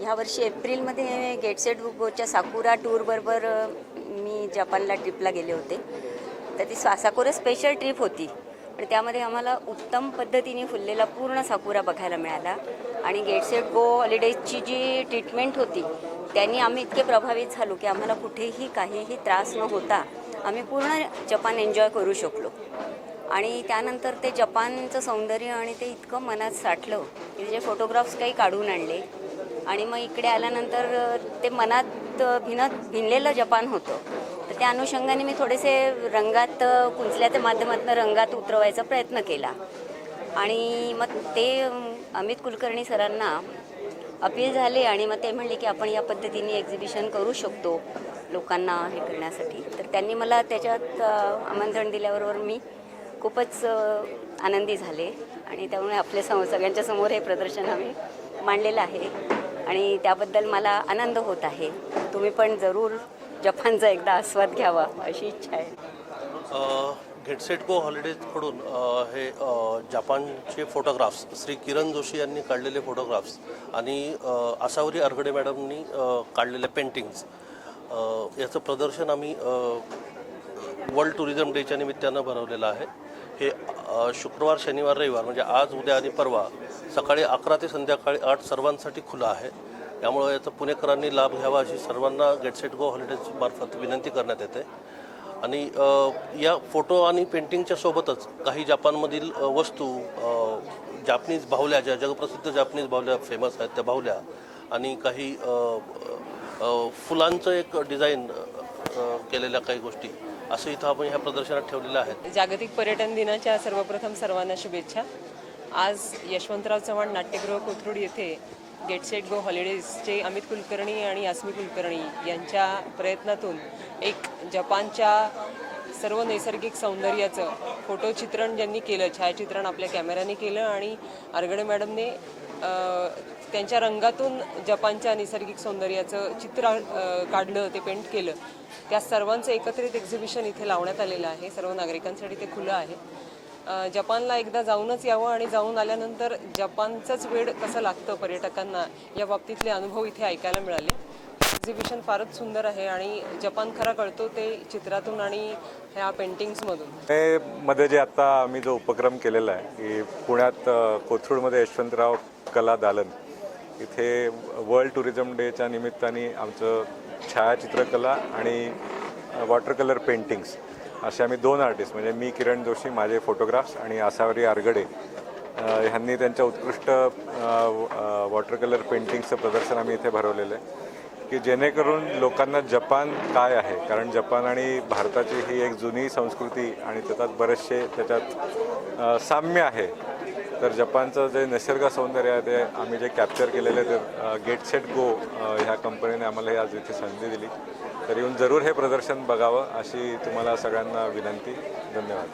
ह्या वर्षी एप्रिलमध्ये गेट सेट गोच्या साकुरा टूरबरोबर मी जपानला ट्रिपला गेले होते. तर ती सा साकुरा स्पेशल ट्रिप होती. पण त्यामध्ये आम्हाला उत्तम पद्धतीने फुललेला पूर्ण साकुरा बघायला मिळाला. आणि गेटसेट गो हॉलिडेजची जी ट्रीटमेंट होती त्यांनी आम्ही इतके प्रभावित झालो की आम्हाला कुठेही काहीही त्रास न होता आम्ही पूर्ण जपान एन्जॉय करू शकलो. आणि त्यानंतर ते जपानचं सौंदर्य आणि ते इतकं मनात साठलं की त्याचे फोटोग्राफ्स काही काढून आणले. आणि मग इकडे आल्यानंतर ते मनात भिनत भिनलेलं जपान होतं. तर त्या अनुषंगाने मी थोडेसे रंगात कुंचल्याच्या माध्यमातून रंगात उतरवायचा प्रयत्न केला. आणि मग ते अमित कुलकर्णी सरांना अपील झाले आणि मग ते म्हणले की आपण या पद्धतीने एक्झिबिशन करू शकतो लोकांना हे करण्यासाठी. तर त्यांनी मला त्याच्यात आमंत्रण दिल्याबरोबर मी खूपच आनंदी झाले आणि त्यामुळे आपल्यासमोर सगळ्यांच्या समोर हे प्रदर्शन आम्ही मांडलेलं आहे. आणि त्याबद्दल मला आनंद होत आहे. तुम्ही पण जरूर जपानचा एकदा आस्वाद घ्यावा अशी इच्छा आहे. गेटसेट गो हॉलिडेजकडून हे जपानचे फोटोग्राफ्स श्री किरण जोशी यांनी काढलेले फोटोग्राफ्स आणि आसावरी अरगडे मॅडमनी काढलेले पेंटिंग्स याचं प्रदर्शन आम्ही वर्ल्ड टुरिझम डेच्या निमित्तानं भरवलेलं आहे. हे शुक्रवार शनिवार रविवार म्हणजे आज उद्या आणि परवा सकाळी अकरा ते संध्याकाळी आठ सर्वांसाठी खुलं आहे. त्यामुळं याचा पुणेकरांनी लाभ घ्यावा अशी सर्वांना गेटसेट गो हॉलिडेज मार्फत विनंती करण्यात येते. आणि या फोटो आणि पेंटिंगच्या सोबतच काही जपानमधील वस्तू जापनीज बाहुल्या ज्या जगप्रसिद्ध जापनीज बाहुल्या फेमस आहेत त्या बाहुल्या आणि काही फुलांचं एक डिझाईन केलेल्या काही गोष्टी असं इथं आपण ह्या प्रदर्शनात ठेवलेलं आहे. जागतिक पर्यटन दिनाच्या सर्वप्रथम सर्वांना शुभेच्छा. आज यशवंतराव चव्हाण नाट्यगृह कोथरूड येथे गेट सेट गो हॉलिडेजचे अमित कुलकर्णी आणि अस्मी कुलकर्णी यांच्या प्रयत्नातून एक जपानच्या सर्व नैसर्गिक सौंदर्याचं फोटोचित्रण ज्यांनी केलं छायाचित्रण आपल्या कॅमेऱ्याने केलं आणि आरगडे मॅडमने त्यांच्या रंगातून जपानच्या नैसर्गिक सौंदर्याचं चित्र काढलं ते पेंट केलं. त्या सर्वांचं एकत्रित एक्झिबिशन इथे लावण्यात आलेलं आहे. सर्व नागरिकांसाठी ते खुलं आहे. जपानला एकदा जाऊनच यावं आणि जाऊन आल्यानंतर जपानचंच वेळ कसं लागतं पर्यटकांना या बाबतीतले अनुभव इथे ऐकायला मिळाले. एक्झिबिशन फारच सुंदर आहे आणि जपान खरा कळतो ते चित्रातून आणि ह्या पेंटिंग्समधून हे मध्ये जे आता आम्ही जो उपक्रम केलेला आहे की पुण्यात कोथरूडमध्ये यशवंतराव कला दालन. इथे वर्ल्ड टुरिझम डेच्या निमित्ताने आमचं छायाचित्रकला आणि वॉटर कलर पेंटिंग्स असे आम्ही दोन आर्टिस्ट म्हणजे मी किरण जोशी माझे फोटोग्राफ्स आणि आसावरी आरगडे ह्यांनी त्यांच्या उत्कृष्ट वॉटर कलर पेंटिंगचं प्रदर्शन आम्ही इथे भरवलेलं आहे. की जेणेकरून लोकांना जपान काय आहे? कारण जपान आणि भारताची ही एक जुनी संस्कृती आणि त्याच्यात बरेचसे त्याच्यात साम्य आहे. तर जपानचं जे निसर्ग सौंदर्य आहे ते आम्ही जे कॅप्चर केलेलं आहे ते गेट सेट गो ह्या कंपनीने आम्हाला आज इथे संधी दिली. तर येऊन जरूर हे प्रदर्शन बघावं अशी तुम्हाला सगळ्यांना विनंती. धन्यवाद.